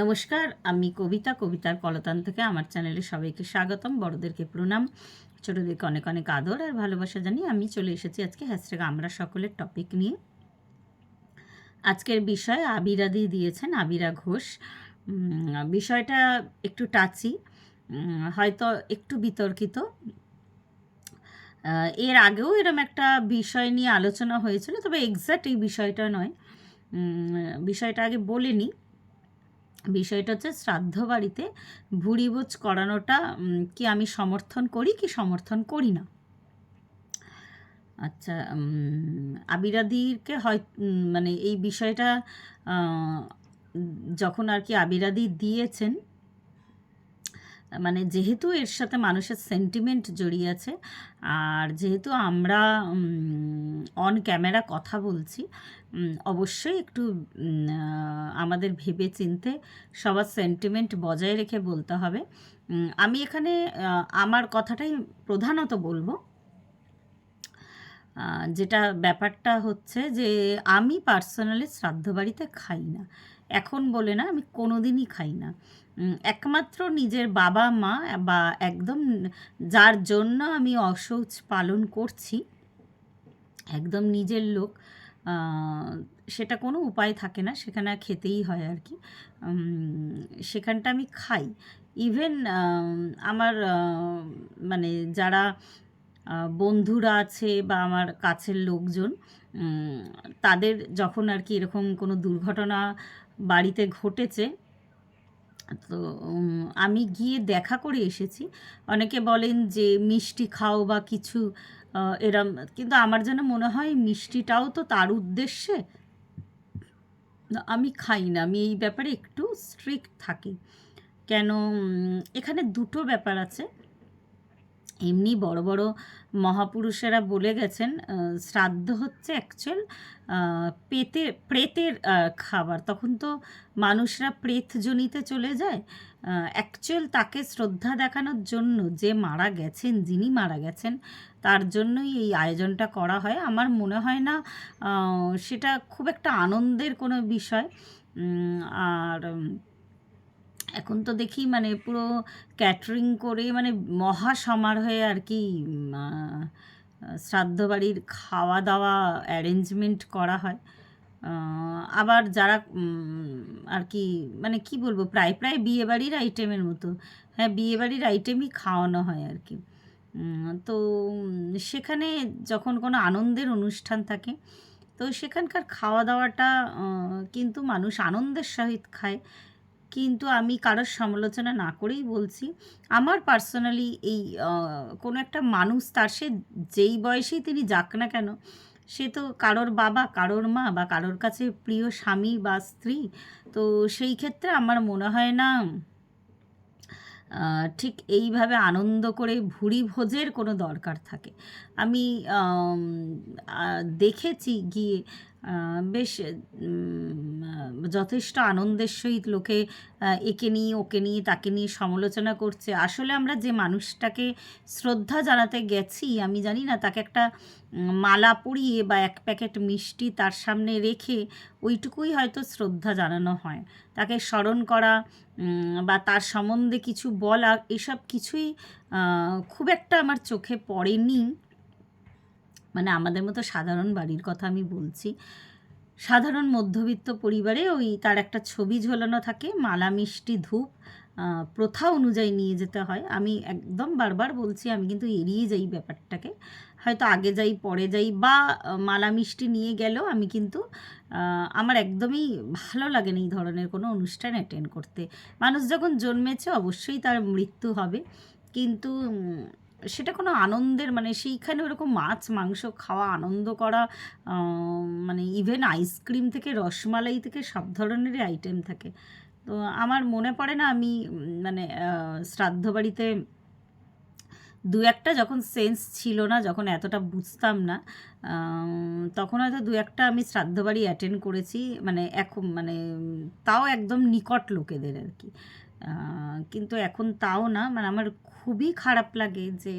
নমস্কার, আমি কবিতা, কবিতার কলতান থেকে আমার চ্যানেলে সবাইকে স্বাগতম। বড়দেরকে প্রণাম, ছোটদেরকে অনেক অনেক আদর আর ভালোবাসা জানি আমি চলে এসেছি আজকে হ্যাশট্যাগ আমরা সকলের টপিক নিয়ে। আজকের বিষয় আবিরাদি দিয়েছেন আবিরা ঘোষ। বিষয়টা একটু টাচি হয়তো একটু বিতর্কিত। এর আগেও এরম একটা বিষয় নিয়ে আলোচনা হয়েছিল, তবে এক্স্যাক্ট এই বিষয়টা নয়। বিষয়টা আগে বলিনি বিষয়টা হচ্ছে শ্রাদ্ধ বাড়িতে ভুড়িভোজ করানোটা কি আমি সমর্থন করি কি সমর্থন করি না? আচ্ছা আবিরাদিকে হয় মানে এই বিষয়টা যখন আর কি আবিরাদি দিয়েছেন মানে যেহেতু এর সাথে মানুষের সেন্টিমেন্ট জড়িয়ে আছে, আর যেহেতু আমরা অন ক্যামেরা কথা বলছি অবশ্যই একটু আমাদের ভেবে চিনতে সবার সেন্টিমেন্ট বজায় রেখে বলতে হবে। আমি এখানে আমার কথাটাই প্রধানত বলব। যেটা ব্যাপারটা হচ্ছে যে, আমি পার্সোনালি শ্রাদ্ধ বাড়িতে খাই না। এখন বলে না, আমি কোনো দিনই খাই না। একমাত্র নিজের বাবা মা বা একদম যার জন্য আমি অশৌচ পালন করছি, একদম নিজের লোক সেটা কোনো উপায় থাকে না, সেখানে খেতেই হয় আর কি। সেখানটা আমি খাই। ইভেন আমার মানে যারা বন্ধুরা আছে বা আমার কাছের লোকজন তাদের যখন আর কি এরকম কোনো দুর্ঘটনা বাড়িতে ঘটেছে তো আমি গিয়ে দেখা করে এসেছি। অনেকে বলেন যে, মিষ্টি খাও বা কিছু এরম। কিন্তু আমার যেন মনে হয় মিষ্টিটাও তো তার উদ্দেশ্যে। আমি খাই না, আমি এই ব্যাপারে একটু স্ট্রিক্ট থাকি। কেন এখানে দুটো ব্যাপার আছে। এমনি বড় বড় মহাপুরুষেরা বলে গেছেন শ্রাদ্ধ হচ্ছে অ্যাকচুয়াল পেতের প্রেতের খাবার। তখন তো মানুষরা প্রেত জনিতে চলে যায়। অ্যাকচুয়াল তাকে শ্রদ্ধা দেখানোর জন্য যে মারা গেছেন, যিনি মারা গেছেন, তার জন্যই এই আয়োজনটা করা হয়। আমার মনে হয় না সেটা খুব একটা আনন্দের কোনো বিষয়। আর এখন তো দেখি মানে পুরো ক্যাটারিং করে মানে মহা সমারোহে আর কি শ্রাদ্ধ বাড়ির খাওয়া দাওয়া অ্যারেঞ্জমেন্ট করা হয়। আবার যারা আর কি মানে কি বলব, প্রায় প্রায় বিয়েবাড়ির আইটেমের মতো। হ্যাঁ বিয়েবাড়ির আইটেমই খাওয়ানো হয় আর কি। তো সেখানে যখন কোনো আনন্দের অনুষ্ঠান থাকে, তো সেখানকার খাওয়া দাওয়াটা কিন্তু মানুষ আনন্দের সহিত খায়। কিন্তু আমি কারোর সমালোচনা না করেই বলছি। আমার পার্সোনালি এই কোনো একটা মানুষ তার সে যেই বয়সেই তিনি যাক না কেন, সে তো কারোর বাবা, কারোর মা বা কারোর কাছে প্রিয় স্বামী বা স্ত্রী। তো সেই ক্ষেত্রে আমার মনে হয় না ঠিক এইভাবে আনন্দ করে ভুরি ভোজের কোনো দরকার থাকে। আমি দেখেছি গিয়ে বেশ যথেষ্ট আনন্দের সহিত লোকে একে নিয়ে, ওকে নিয়ে, তাকে নিয়ে সমালোচনা করছে। আসলে আমরা যে মানুষটাকে শ্রদ্ধা জানাতে গেছি, আমি জানি না, তাকে একটা মালা পরিয়ে বা এক প্যাকেট মিষ্টি তার সামনে রেখে ওইটুকুই হয়তো শ্রদ্ধা জানানো হয়। তাকে স্মরণ করা বা তার সম্বন্ধে কিছু বলা, এসব কিছুই খুব একটা আমার চোখে পড়েনি। মানে আমাদের মতো সাধারণ বাড়ির কথা আমি বলছি। সাধারণ মধ্যবিত্ত পরিবারে ওই তার একটা ছবি ঝোলানো থাকে, মালা মিষ্টি ধূপ প্রথা অনুযায়ী নিয়ে যেতে হয়। আমি একদম বারবার বলছি, আমি কিন্তু এড়িয়ে যাই ব্যাপারটাকে। হয়তো আগে যাই, পরে যাই বা মালা মিষ্টি নিয়ে গেলেও আমি কিন্তু আমার একদমই ভালো লাগে না এই ধরনের কোনো অনুষ্ঠান অ্যাটেন্ড করতে। মানুষ যখন জন্মেছে অবশ্যই তার মৃত্যু হবে। কিন্তু সেটা কোনো আনন্দের মানে সেইখানে ওরকম মাছ, মাংস খাওয়া, আনন্দ করা মানে ইভেন আইসক্রিম থেকে, রসমালাই থেকে সব ধরনেরই আইটেম থাকে। তো আমার মনে পড়ে না আমি মানে শ্রাদ্ধ বাড়িতে দু একটা যখন সেন্স ছিল না, যখন এতটা বুঝতাম না তখন হয়তো দু একটা আমি শ্রাদ্ধ বাড়ি অ্যাটেন্ড করেছি মানে এখন মানে তাও একদম নিকট লোকেদের আর কি। কিন্তু এখন তাও না মানে আমার খুবই খারাপ লাগে যে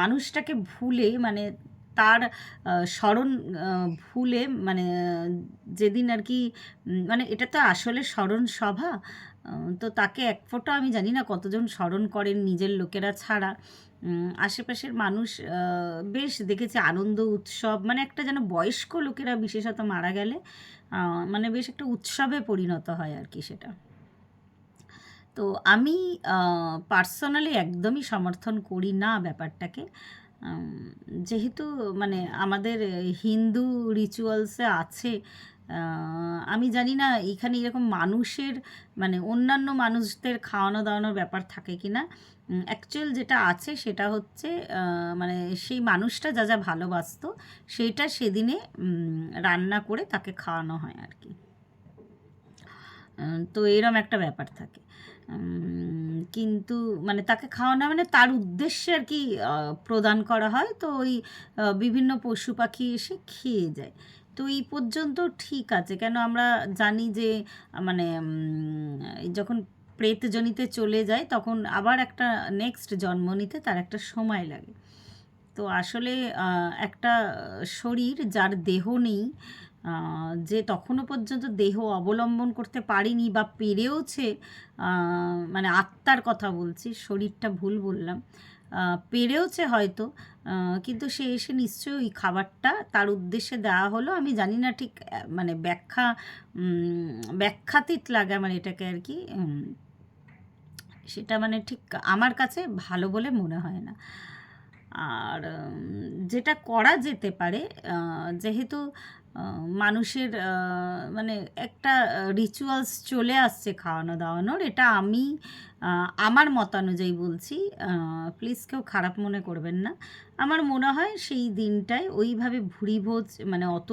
মানুষটাকে ভুলে মানে তার স্মরণ ভুলে মানে যেদিন আর কি মানে এটা তো আসলে স্মরণ সভা তো তাকে এক ফোঁটা আমি জানি না কতজন স্মরণ করেন নিজের লোকেরা ছাড়া। আশেপাশের মানুষ বেশ দেখেছি আনন্দ উৎসব মানে একটা যেন বয়স্ক লোকেরা বিশেষত মারা গেলে মানে বেশ একটা উৎসবে পরিণত হয় আর কি সেটা। তো আমি পার্সোনালি একদমই সমর্থন করি না ব্যাপারটাকে। যেহেতু মানে আমাদের হিন্দু রিচুয়ালসে আছে আমি জানি না এখানে এরকম মানুষের মানে অন্যান্য মানুষদের খাওয়ানো দাওয়ানোর ব্যাপার থাকে কি না অ্যাকচুয়াল যেটা আছে সেটা হচ্ছে মানে সেই মানুষটা যা যা ভালোবাসতো সেইটা সেদিনে রান্না করে তাকে খাওয়ানো হয় আর কি। তো এরম একটা ব্যাপার থাকে। কিন্তু মানে তাকে খাওয়ানো মানে তার উদ্দেশ্যে আর কি প্রদান করা হয়। তো ওই বিভিন্ন পশু পাখি এসে খেয়ে যায়। তো এই পর্যন্ত ঠিক আছে। কেন আমরা জানি যে মানে যখন প্রেতজনিতে চলে যায়, তখন আবার একটা নেক্সট জন্ম নিতে তার একটা সময় লাগে। তো আসলে একটা শরীর যার দেহ নেই যে তখনও পর্যন্ত দেহ অবলম্বন করতে পারিনি বা পেরেওছে মানে আত্মার কথা বলছি, শরীরটা ভুল বললাম পেরেওছে হয়তো কিন্তু সে এসে নিশ্চয়ই ওই খাবারটা তার উদ্দেশ্যে দেওয়া হলো। আমি জানি না ঠিক মানে ব্যাখ্যা ব্যাখ্যাতীত লাগে আমার এটাকে আর কি সেটা মানে ঠিক আমার কাছে ভালো বলে মনে হয় না। আর যেটা করা যেতে পারে যেহেতু মানুষের মানে একটা রিচুয়ালস চলে আসছে খাওয়ানো দাওয়ানোর। এটা আমি আমার মতানুযায়ী বলছি। প্লিজ কেউ খারাপ মনে করবেন না। আমার মনে হয় সেই দিনটায় ওইভাবে ভুরি ভোজ মানে অত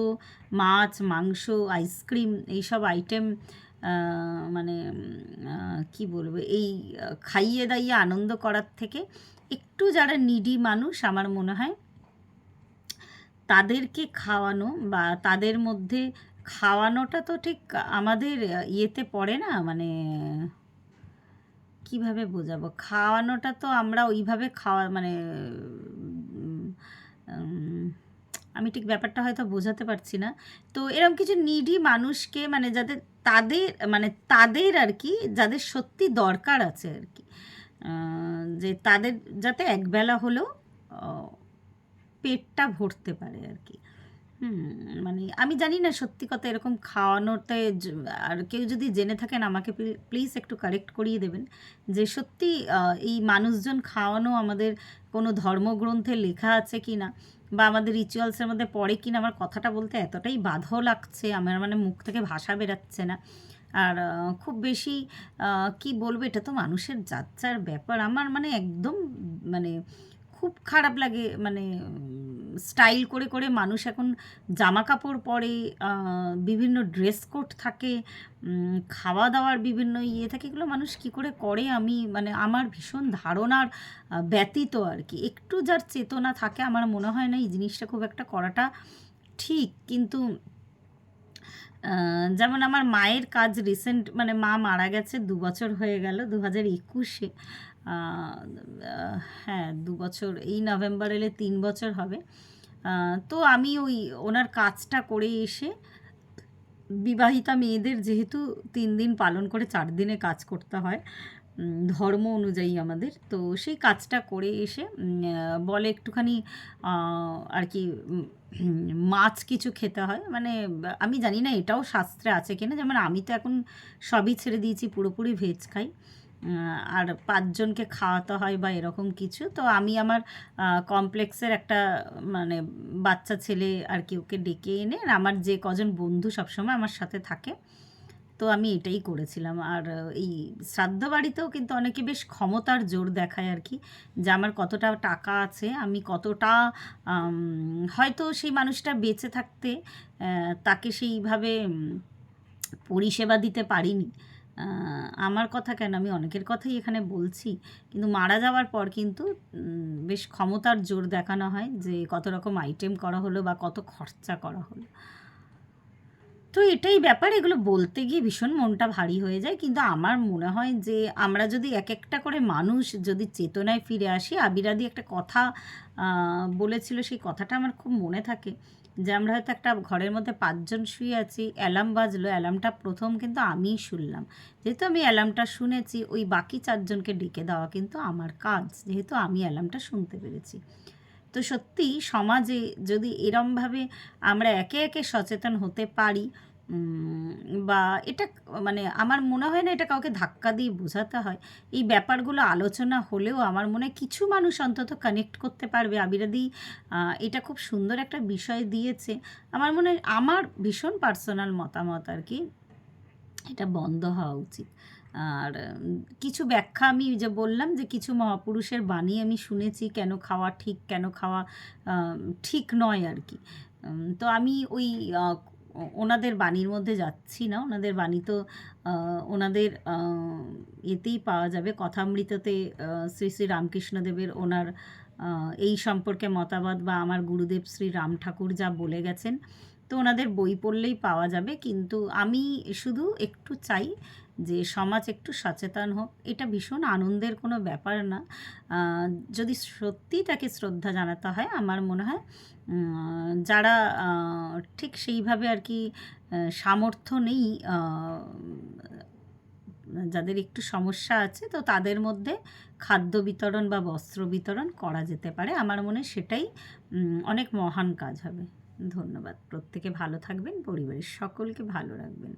মাছ, মাংস আইসক্রিম এইসব আইটেম মানে কি বলব, এই খাইয়ে দাইয়ে আনন্দ করার থেকে একটু যারা নিডি মানুষ, আমার মনে হয় তাদেরকে খাওয়ানো বা তাদের মধ্যে খাওয়ানোটা তো ঠিক আমাদের ইয়েতে পড়ে না মানে কীভাবে বোঝাবো? খাওয়ানোটা তো আমরা ওইভাবে খাওয়া মানে আমি ঠিক ব্যাপারটা হয়তো বোঝাতে পারছি না। তো এরকম কিছু নিডি মানুষকে মানে যাদের, তাদের মানে তাদের আর কি, যাদের সত্যি দরকার আছে আর কি যে তাদের যাতে একবেলা হলেও পেটটা ভরতে পারে আর কি। মানে আমি জানি না সত্যি কথা এরকম খাওয়ানোতে আর কেউ যদি জেনে থাকেন আমাকে প্লিজ একটু কারেক্ট করিয়ে দেবেন যে সত্যি এই মানুষজন খাওয়ানো আমাদের কোনো ধর্মগ্রন্থে লেখা আছে কি না বা আমাদের রিচুয়ালসের মধ্যে পড়ে কি না, আমার কথাটা বলতে এতটাই বাধা লাগছে, আমার মানে মুখ থেকে ভাষা বেরাচ্ছে না। আর খুব বেশি কি বলব, এটা তো মানুষের যাচ্চার ব্যাপার। আমার মানে একদম মানে খুব খারাপ লাগে মানে স্টাইল করে করে মানুষ এখন জামা কাপড় পরে বিভিন্ন ড্রেস কোড থাকে খাওয়া দাওয়ার বিভিন্ন ইয়ে থাকে, এগুলো মানুষ কি করে করে? আমি মানে আমার ভীষণ ধারণার ব্যতীত আর কি। একটু যার চেতনা থাকে, আমার মনে হয় না এই জিনিসটা খুব একটা করাটা ঠিক, কিন্তু যেমন আমার মায়ের কাজ রিসেন্ট মানে মা মারা গেছে, দু বছর হয়ে গেল, দু হাজার একুশে। হ্যাঁ দু বছর, এই নভেম্বর এলে তিন বছর হবে। তো আমি ওই, ওনার কাজটা করে এসে বিবাহিতা মেয়েদের যেহেতু তিন দিন পালন করে চার দিনে কাজ করতে হয় ধর্ম অনুযায়ী আমাদের, তো সেই কাজটা করে এসে বলে একটুখানি আর কি মাছ কিছু খেতে হয়। মানে আমি জানি না এটাও শাস্ত্রে আছে কিনা, যেমন আমি তো এখন সবই ছেড়ে দিয়েছি, পুরোপুরি ভেজ খাই। আর পাঁচজনকে খাওয়াতে হয় বা এরকম কিছু। তো আমি আমার কমপ্লেক্সের একটা মানে বাচ্চা ছেলে আর কি ওকে ডেকে এনে আমার যে কজন বন্ধু সবসময় আমার সাথে থাকে, তো আমি এটাই করেছিলাম। আর এই শ্রাদ্ধ বাড়িতেও কিন্তু অনেকে বেশ ক্ষমতার জোর দেখায় আর কি, যে আমার কতটা টাকা আছে, আমি কতটা হয়তো সেই মানুষটা বেঁচে থাকতে তাকে সেইভাবে পরিষেবা দিতে পারিনি। আমার কথা কেন? আমি অনেকের কথাই এখানে বলছি। কিন্তু মারা যাওয়ার পর কিন্তু বেশ ক্ষমতার জোর দেখানো হয় যে কত রকম আইটেম করা হলো বা কত খরচা করা হলো। তো এটাই ব্যাপার, এগুলো বলতে গিয়ে ভীষণ মনটা ভারী হয়ে যায়। কিন্তু আমার মনে হয় যে আমরা যদি এক একটা করে মানুষ যদি চেতনায় ফিরে আসি আবিরাদি একটা কথা বলেছিল, সেই কথাটা আমার খুব মনে থাকে। যে আমরা হয়তো একটা ঘরের মধ্যে পাঁচজন শুয়ে আছি অ্যালার্ম বাজলো অ্যালার্মটা প্রথম কিন্তু আমিই শুনলাম। যেহেতু আমি অ্যালার্মটা শুনেছি, ওই বাকি চারজনকে ডেকে দেওয়া কিন্তু আমার কাজ, যেহেতু আমি অ্যালার্মটা শুনতে পেরেছি। তো সত্যি সমাজে যদি এরমভাবে আমরা একে একে সচেতন হতে পারি বা এটা মানে আমার মনে হয় না এটা কাউকে ধাক্কা দিয়ে বোঝাতে হয়। এই ব্যাপারগুলো আলোচনা হলেও আমার মনে হয় কিছু মানুষ অন্তত কানেক্ট করতে পারবে। আবিরাদি এটা খুব সুন্দর একটা বিষয় দিয়েছে। আমার মনে হয় আমার ভীষণ পার্সোনাল মতামত আর কি, এটা বন্ধ হওয়া উচিত। আর, কিছু ব্যাখ্যা আমি যে বললাম যে কিছু মহাপুরুষের বাণী আমি শুনেছি, কেন খাওয়া ঠিক, কেন খাওয়া ঠিক নয় আর কি। তো আমি ওই ওনাদের বাণীর মধ্যে যাচ্ছি না। ওনাদের বাণী তো ওনাদের এতেই পাওয়া যাবে। কথামৃততে শ্রী শ্রী রামকৃষ্ণদেবের ওনার এই সম্পর্কে মতামত বা আমার গুরুদেব শ্রী রাম ঠাকুর যা বলে গেছেন, তো ওনাদের বই পড়লেই পাওয়া যাবে। কিন্তু আমি শুধু একটু চাই যে সমাজ একটু সচেতন হোক, এটা ভীষণ আনন্দের কোনো ব্যাপার না। যদি সত্যি তাকে শ্রদ্ধা জানাতে হয়, আমার মনে হয় যারা ঠিক সেইভাবে আর কি সামর্থ্য নেই যাদের একটু সমস্যা আছে, তো তাদের মধ্যে খাদ্য বিতরণ বা বস্ত্র বিতরণ করা যেতে পারে। আমার মনে হয় সেটাই অনেক মহান কাজ হবে। ধন্যবাদ। প্রত্যেকে ভালো থাকবেন, পরিবারের সকলকে ভালো রাখবেন।